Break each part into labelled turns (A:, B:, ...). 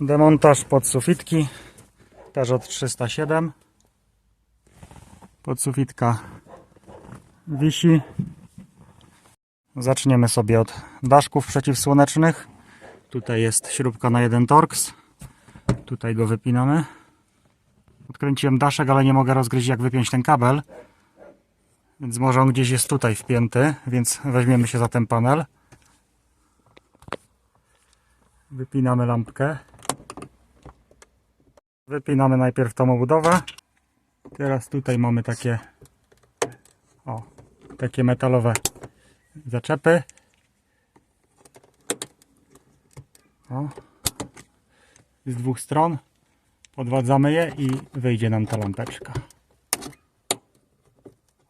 A: Demontaż pod sufitki. Też od 307. Podsufitka wisi. Zaczniemy sobie od daszków przeciwsłonecznych. Tutaj jest śrubka na jeden torx. Tutaj go wypinamy. Odkręciłem daszek, ale nie mogę rozgryźć jak wypiąć ten kabel. Więc może on gdzieś jest tutaj wpięty, więc weźmiemy się za ten panel. Wypinamy lampkę. Wypinamy najpierw tą obudowę. Teraz tutaj mamy takie o, takie metalowe zaczepy. O. Z dwóch stron podwadzamy je i wyjdzie nam ta lampeczka.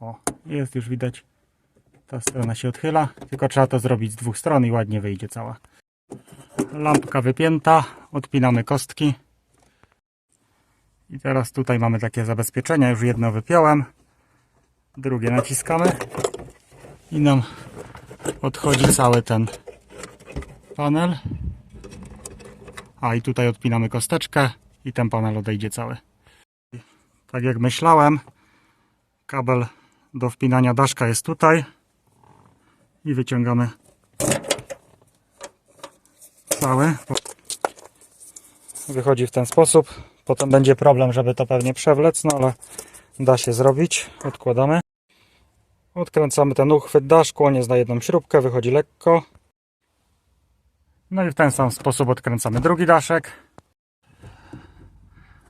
A: O, jest już widać. Ta strona się odchyla, tylko trzeba to zrobić z dwóch stron i ładnie wyjdzie cała. Lampka wypięta, odpinamy kostki. I teraz tutaj mamy takie zabezpieczenia, już jedno wypiąłem, drugie naciskamy i nam odchodzi cały ten panel. A i tutaj odpinamy kosteczkę i ten panel odejdzie cały. Tak jak myślałem, kabel do wpinania daszka jest tutaj i wyciągamy cały. Wychodzi w ten sposób. Potem będzie problem, żeby to pewnie przewlec, no ale da się zrobić. Odkładamy. Odkręcamy ten uchwyt daszku, on jest na jedną śrubkę, wychodzi lekko. No i w ten sam sposób odkręcamy drugi daszek.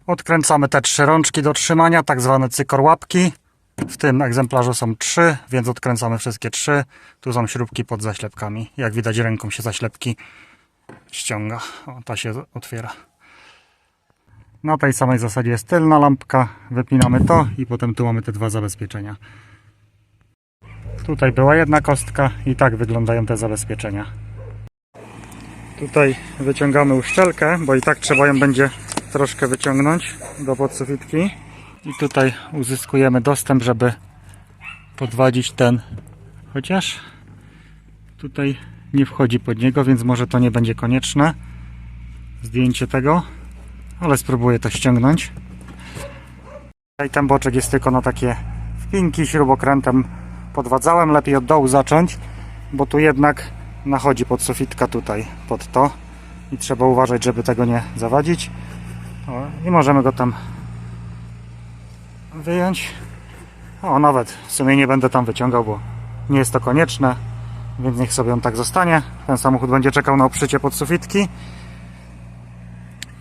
A: Odkręcamy te trzy rączki do trzymania, tak zwane cykorłapki. W tym egzemplarzu są trzy, więc odkręcamy wszystkie trzy. Tu są śrubki pod zaślepkami. Jak widać ręką się zaślepki ściąga. O, ta się otwiera. Na tej samej zasadzie jest tylna lampka. Wypinamy to i potem tu mamy te dwa zabezpieczenia. Tutaj była jedna kostka i tak wyglądają te zabezpieczenia. Tutaj wyciągamy uszczelkę, bo i tak trzeba ją będzie troszkę wyciągnąć do podsufitki. I tutaj uzyskujemy dostęp, żeby podwadzić ten, chociaż tutaj nie wchodzi pod niego, więc może to nie będzie konieczne zdjęcie tego, ale spróbuję to ściągnąć. I ten boczek jest tylko na takie wpinki śrubokrętem podwadzałem, lepiej od dołu zacząć, bo tu jednak nachodzi podsufitka tutaj, pod to i trzeba uważać, żeby tego nie zawadzić. I możemy go tam wyjąć. O, nawet w sumie nie będę tam wyciągał, bo nie jest to konieczne, więc niech sobie on tak zostanie. Ten samochód będzie czekał na obszycie podsufitki.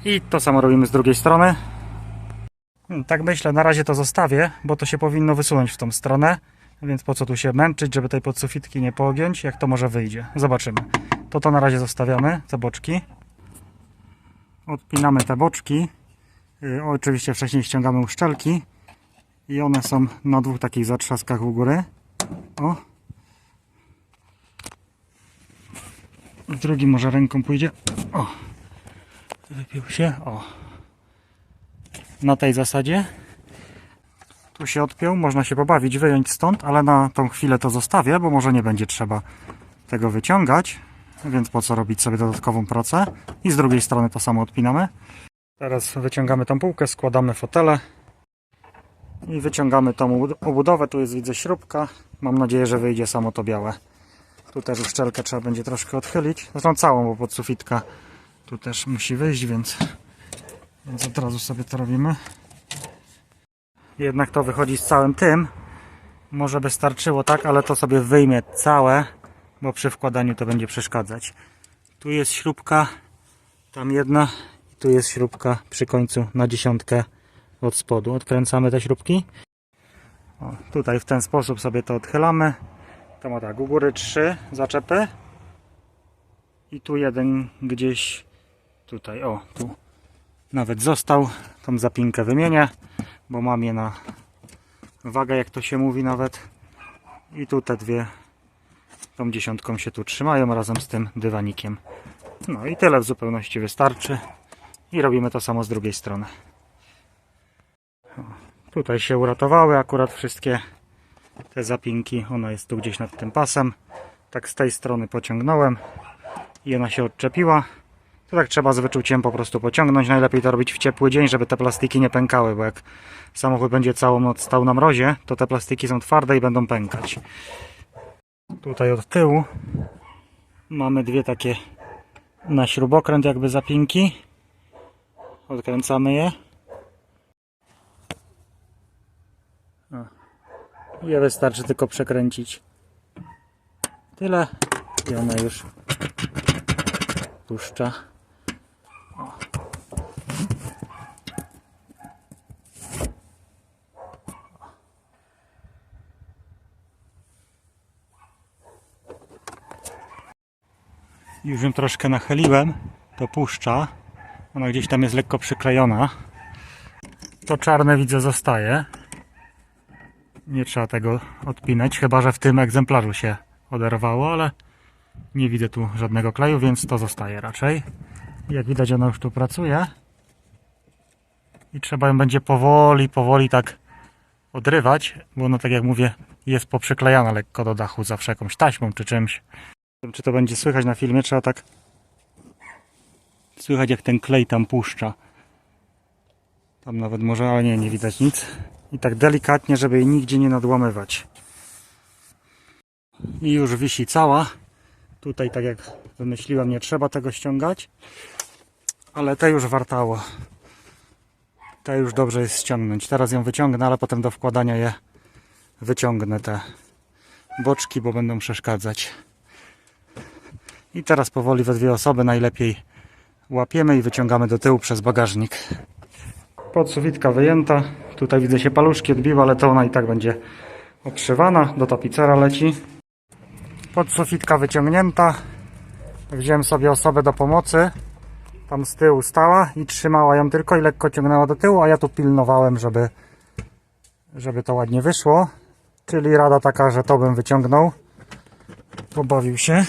A: I to samo robimy z drugiej strony. Hmm, Tak myślę, na razie to zostawię, bo to się powinno wysunąć w tą stronę. Więc po co tu się męczyć, żeby tej podsufitki nie pogiąć, jak to może wyjdzie. Zobaczymy. To to na razie zostawiamy, te boczki. Odpinamy te boczki. Yy, oczywiście wcześniej ściągamy uszczelki. I one są na dwóch takich zatrzaskach u góry. O. W drugim może ręką pójdzie. O. Wypił się. O. Na tej zasadzie. Tu się odpiął, można się pobawić, wyjąć stąd, ale na tą chwilę to zostawię, bo może nie będzie trzeba tego wyciągać, więc po co robić sobie dodatkową pracę. I z drugiej strony to samo odpinamy. Teraz wyciągamy tą półkę, składamy fotele i wyciągamy tą obudowę. Tu jest widzę śrubka. Mam nadzieję, że wyjdzie samo to białe. Tu też uszczelkę trzeba będzie troszkę odchylić. Zresztą całą, bo podsufitka tu też musi wyjść, więc, więc od razu sobie to robimy. Jednak to wychodzi z całym tym. Może by starczyło tak, ale to sobie wyjmie całe, bo przy wkładaniu to będzie przeszkadzać. Tu jest śrubka, tam jedna i tu jest śrubka przy końcu na dziesiątkę od spodu. Odkręcamy te śrubki. O, tutaj w ten sposób sobie to odchylamy. To ma tak, u góry trzy zaczepy i tu jeden gdzieś tutaj, o tu nawet został. Tą zapinkę wymienię, bo mam je na wagę, jak to się mówi nawet. I tu te dwie tą dziesiątką się tu trzymają razem z tym dywanikiem. No i tyle w zupełności wystarczy. I robimy to samo z drugiej strony. O, tutaj się uratowały akurat wszystkie te zapinki. Ona jest tu gdzieś nad tym pasem. Tak z tej strony pociągnąłem i ona się odczepiła. To tak trzeba z wyczuciem po prostu pociągnąć. Najlepiej to robić w ciepły dzień, żeby te plastiki nie pękały, bo jak samochód będzie całą noc stał na mrozie, to te plastiki są twarde i będą pękać. Tutaj od tyłu mamy dwie takie na śrubokręt jakby zapinki. Odkręcamy je. Je wystarczy tylko przekręcić. Tyle i ona już puszcza. Już ją troszkę nachyliłem, to puszcza. Ona gdzieś tam jest lekko przyklejona. To czarne widzę zostaje. Nie trzeba tego odpinać, chyba że w tym egzemplarzu się oderwało, ale nie widzę tu żadnego kleju, więc to zostaje raczej. Jak widać ona już tu pracuje. I trzeba ją będzie powoli, powoli tak odrywać, bo ona tak jak mówię jest poprzyklejana lekko do dachu zawsze jakąś taśmą czy czymś. Czy to będzie słychać na filmie, trzeba tak słychać jak ten klej tam puszcza. Tam nawet może, ale nie, nie widać nic. I tak delikatnie, żeby jej nigdzie nie nadłamywać. I już wisi cała. Tutaj, tak jak wymyśliłem, nie trzeba tego ściągać. Ale te już wartało. Te już dobrze jest ściągnąć. Teraz ją wyciągnę, ale potem do wkładania je wyciągnę te boczki, bo będą przeszkadzać. I teraz powoli we dwie osoby najlepiej łapiemy i wyciągamy do tyłu przez bagażnik. Podsuwitka wyjęta. Tutaj widzę się paluszki odbiły, ale to ona i tak będzie okrzywana. Do tapicera leci. Podsufitka wyciągnięta. Wziąłem sobie osobę do pomocy. Tam z tyłu stała i trzymała ją tylko i lekko ciągnęła do tyłu, a ja tu pilnowałem, żeby, żeby to ładnie wyszło. Czyli rada taka, że to bym wyciągnął. Pobawił się.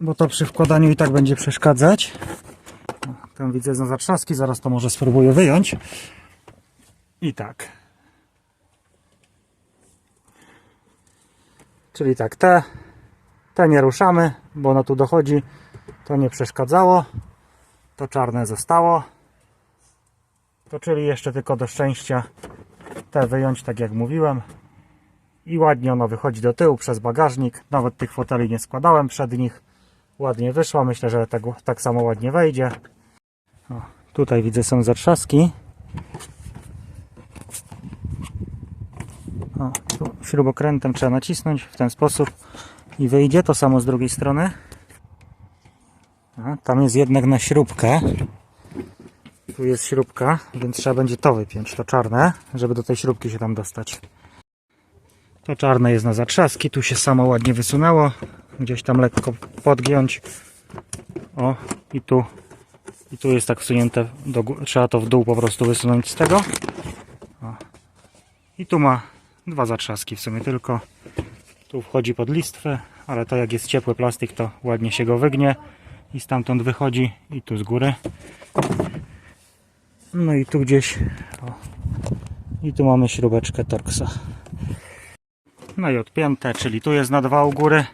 A: Bo to przy wkładaniu i tak będzie przeszkadzać. Tam widzę na zatrzaski, zaraz to może spróbuję wyjąć. I tak. Czyli tak, te, te nie ruszamy, bo ono tu dochodzi. To nie przeszkadzało. To czarne zostało. To czyli jeszcze tylko do szczęścia te wyjąć, tak jak mówiłem. I ładnie ono wychodzi do tyłu przez bagażnik. Nawet tych foteli nie składałem przed nich. Ładnie wyszła. Myślę, że tak, tak samo ładnie wejdzie. O, tutaj widzę są zatrzaski. O, tu śrubokrętem trzeba nacisnąć w ten sposób i wyjdzie. To samo z drugiej strony. Tam jest jednak na śrubkę. Tu jest śrubka, więc trzeba będzie to wypiąć, to czarne, żeby do tej śrubki się tam dostać. To czarne jest na zatrzaski, tu się samo ładnie wysunęło. Gdzieś tam lekko podgiąć. O, i tu i tu jest tak wsunięte, do, trzeba to w dół po prostu wysunąć z tego. O. I tu ma dwa zatrzaski w sumie tylko. Tu wchodzi pod listwę, ale to jak jest ciepły plastik, to ładnie się go wygnie. I stamtąd wychodzi i tu z góry. No i tu gdzieś. O. I tu mamy śrubeczkę Torxa. No i odpięte, czyli tu jest na dwa u góry.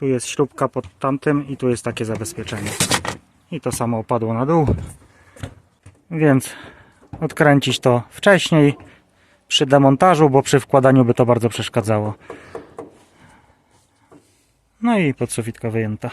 A: Tu jest śrubka pod tamtym i tu jest takie zabezpieczenie i to samo opadło na dół. Więc odkręcić to wcześniej przy demontażu, bo przy wkładaniu by to bardzo przeszkadzało. No i podsufitka wyjęta.